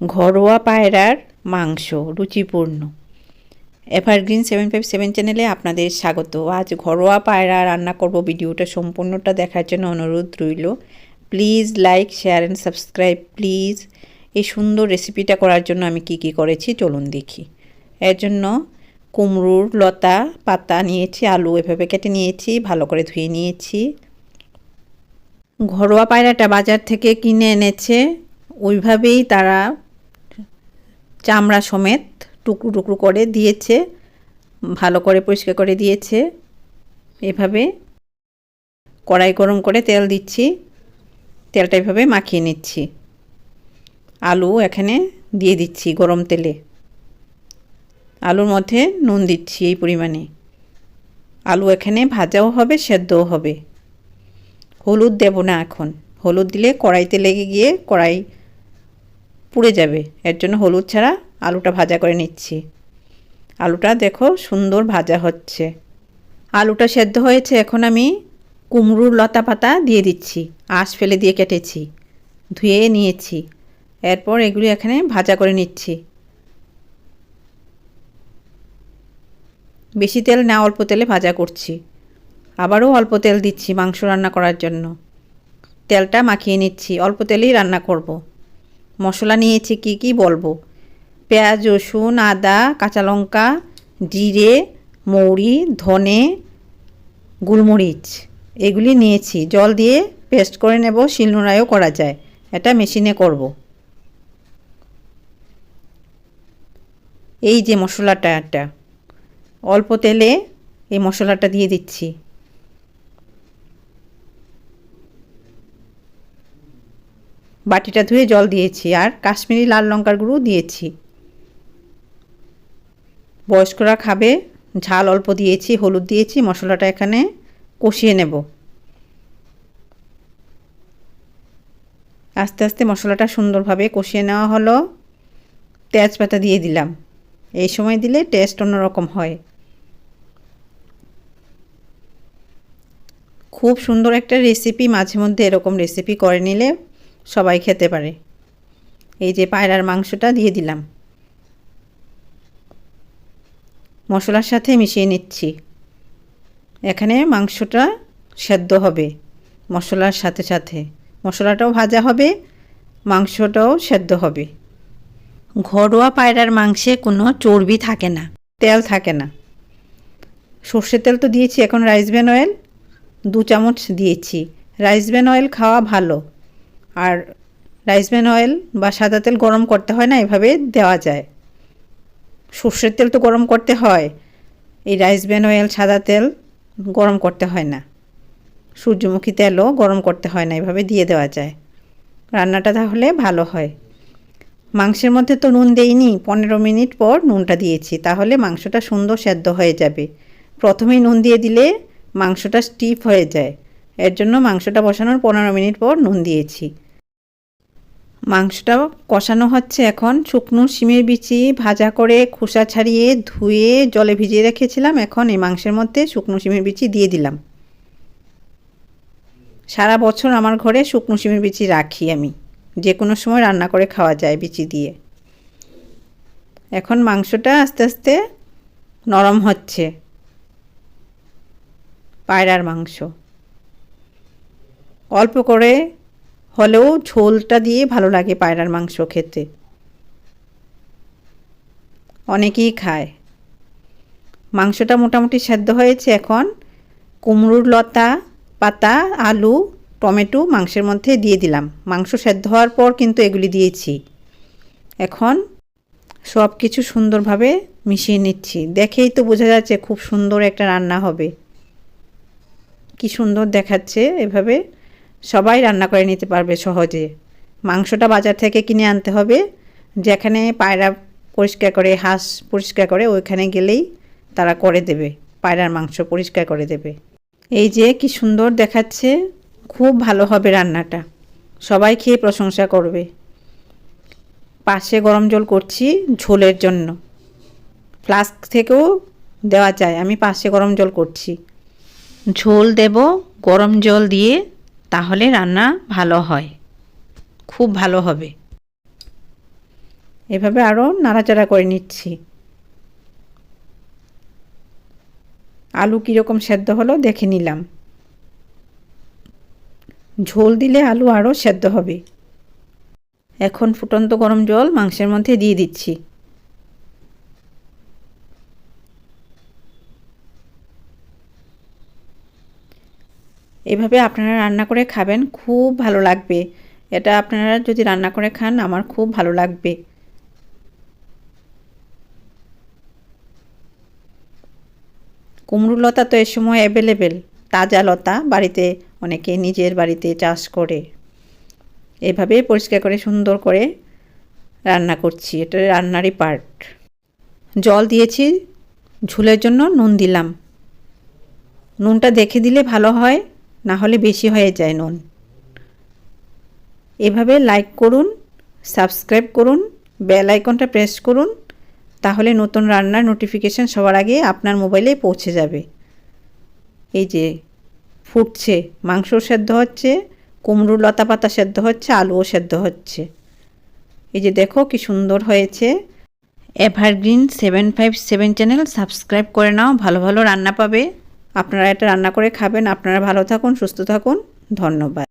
ঘরোয়া পায়রার মাংস, রুচিপূর্ণ। এভারগ্রিন সেভেন ফাইভ সেভেন চ্যানেলে আপনাদের স্বাগত। আজ ঘরোয়া পায়রা রান্না করব। ভিডিওটা সম্পূর্ণটা দেখার জন্য অনুরোধ রইল। Please like share and subscribe please এই সুন্দর রেসিপিটা করার জন্য আমি কি কি করেছি চলুন দেখি। এর জন্য কুমড়োর লতা পাতা নিয়েছি, আলু এভাবে কেটে নিয়েছি, ভালো করে ধুয়ে নিয়েছি। ঘরোয়া পায়রাটা বাজার থেকে কিনে এনেছে। ওইভাবেই তারা চামড়া সমেত টুকরো টুকরো করে দিয়েছে, ভালো করে পরিষ্কার করে দিয়েছে। এভাবে কড়াই গরম করে তেল দিচ্ছি। তেলটা এভাবে মাখিয়ে নিচ্ছি। আলু এখানে দিয়ে দিচ্ছি গরম তেলে। আলুর মধ্যে নুন দিচ্ছি এই পরিমাণে। আলু এখানে ভাজাও হবে, সেদ্ধও হবে। হলুদ দেব না এখন। হলুদ দিলে কড়াইতে লেগে গিয়ে কড়াই পুড়ে যাবে। এর জন্য হলুদ ছাড়া আলুটা ভাজা করে নিচ্ছি। আলুটা দেখো সুন্দর ভাজা হচ্ছে। আলুটা সেদ্ধ হয়েছে, এখন আমি কুমড়োর লতা পাতা দিয়ে দিচ্ছি। আঁশ ফেলে দিয়ে কেটেছি, ধুয়ে নিয়েছি। এরপর এগুলি এখানে ভাজা করে নিচ্ছি। বেশি তেল না, অল্প তেলে ভাজা করছি। আবারও অল্প তেল দিচ্ছি মাংস রান্না করার জন্য। তেলটা মাখিয়ে নিচ্ছি, অল্প তেলেই রান্না করব। মশলা নিয়েছি কি কি বলব? পেঁয়াজ, রসুন, আদা, কাঁচা লঙ্কা, জিরে, মৌরি, ধনে, গুলমরিচ, এগুলি নিয়েছি। জল দিয়ে পেস্ট করে নেব, শিলনোড়ায়ও করা যায়। এটা মেশিনে করব। এই যে মশলাটা একটা, অল্প তেলে এই মশলাটা দিয়ে দিচ্ছি। বাটিটা ধুয়ে জল দিয়েছি আর কাশ্মীরি লাল লঙ্কার গুঁড়ো দিয়েছি। বয়স্করা খাবে, ঝাল অল্প দিয়েছি, হলুদ দিয়েছি, মশলাটা এখানে কষিয়ে নেব। আস্তে আস্তে মশলাটা সুন্দরভাবে কষিয়ে নেওয়া হলো। তেজপাতা দিয়ে দিলাম। এই সময় দিলে টেস্ট অন্যরকম হয়। খুব সুন্দর একটা রেসিপি মাঝে মধ্যে এরকম রেসিপি করে নিলে সবাই খেতে পারে। এই যে পায়রার মাংসটা দিয়ে দিলাম। মশলার সাথে মিশিয়ে নিচ্ছি। এখানে মাংসটা সেদ্ধ হবে মশলার সাথে সাথে। মশলাটাও ভাজা হবে, মাংসটাও সেদ্ধ হবে। ঘরোয়া পায়রার মাংসে কোনো চর্বি থাকে না, তেল থাকে না। সর্ষের তেল তো দিয়েছি, এখন রাইস ব্যান অয়েল। দু চামচ দিয়েছি। রাইস ব্যান অয়েল খাওয়া ভালো। আর রাইস ব্যান অয়েল বা সাদা তেল গরম করতে হয় না, এভাবে দেওয়া যায়। সর্ষের তেল তো গরম করতে হয়, এই রাইস ব্যান অয়েল সাদা তেল গরম করতে হয় না। সূর্যমুখী তেলও গরম করতে হয় না, এভাবে দিয়ে দেওয়া যায়। রান্নাটা তাহলে ভালো হয়। মাংসের মধ্যে তো নুন দেইনি, পনেরো মিনিট পর নুনটা দিয়েছি, তাহলে মাংসটা সুন্দর সেদ্ধ হয়ে যাবে। প্রথমেই নুন দিয়ে দিলে মাংসটা স্টিফ হয়ে যায়, এর জন্য মাংসটা বসানোর পনেরো মিনিট পর নুন দিয়েছি। মাংসটা কষানো হচ্ছে এখন। শুকনো শিমের বিচি ভাজা করে খোসা ছাড়িয়ে ধুয়ে জলে ভিজিয়ে রেখেছিলাম। এখন এই মাংসের মধ্যে শুকনো শিমের বিচি দিয়ে দিলাম। সারা বছর আমার ঘরে শুকনো শিমের বিচি রাখি আমি। যে কোনো সময় রান্না করে খাওয়া যায় বিচি দিয়ে। এখন মাংসটা আস্তে আস্তে নরম হচ্ছে। পায়রার মাংস। অল্প করে হলেও ঝোলটা দিয়ে ভালো লাগে পায়রার মাংস খেতে। অনেকেই খায়। মাংসটা মোটামুটি সেদ্ধ হয়েছে এখন। কুমড়োর লতা, পাতা, আলু, টমেটো মাংসের মধ্যে দিয়ে দিলাম। মাংস সেদ্ধ হওয়ার পর কিন্তু এগুলি দিয়েছি। এখন সব কিছু সুন্দরভাবে মিশিয়ে নিচ্ছি। দেখেই তো বোঝা যাচ্ছে খুব সুন্দর একটা রান্না হবে। কি সুন্দর দেখাচ্ছে এভাবে। সবাই রান্না করে নিতে পারবে সহজে। মাংসটা বাজার থেকে কিনে আনতে হবে। যেখানে পায়রা পরিষ্কার করে, হাঁস পরিষ্কার করে, ওইখানে গেলেই তারা করে দেবে। পায়রার মাংস পরিষ্কার করে দেবে। এই যে কি সুন্দর দেখাচ্ছে, খুব ভালো হবে রান্নাটা। সবাই খেয়ে প্রশংসা করবে। পাশে গরম জল করছি ঝোলের জন্য। ফ্লাস্ক থেকেও দেওয়া যায়। আমি পাশে গরম জল করছি। ঝোল দেব, গরম জল দিয়ে তাহলে রান্না ভালো হয়। খুব ভালো হবে। এভাবে আরও নাড়াচাড়া করে নিচ্ছি। আলু কীরকম সেদ্ধ হলো দেখে নিলাম। ঝোল দিলে আলু আরও সেদ্ধ হবে। এখন ফুটন্ত গরম জল মাংসের মধ্যে দিয়ে দিচ্ছি। এভাবে আপনারা রান্না করে খাবেন, খুব ভালো লাগবে। এটা আপনারা যদি রান্না করে খান, আমার খুব ভালো লাগবে। কুমড়ো লতা তো এ সময় অ্যাভেলেবেল তাজা লতা বাড়িতে অনেকে নিজের বাড়িতে চাষ করে। এভাবে পরিষ্কার করে, সুন্দর করে রান্না করছি, এটা রান্নারই পার্ট জল দিয়েছি, ঝুলের জন্য নুন দিলাম। নুনটা দেখে দিলে ভালো হয়। না হলে বেশি হয়ে যায় নুন। এভাবে লাইক করুন সাবস্ক্রাইব করুন বেল আইকনটা প্রেস করুন, তাহলে নতুন রান্নার নোটিফিকেশান সবার আগে আপনার মোবাইলে পৌঁছে যাবে। এই যে ফুটছে মাংস সেদ্ধ হচ্ছে কুমড়ো লতা পাতা সেদ্ধ হচ্ছে, আলুও সেদ্ধ হচ্ছে। এই যে দেখো কি সুন্দর হয়েছে। Evergreen seven five seven channel subscribe করে নাও, ভালো ভালো রান্না পাবে। আপনারা এটা রান্না করে খাবেন। আপনারা ভালো থাকুন সুস্থ থাকুন। ধন্যবাদ।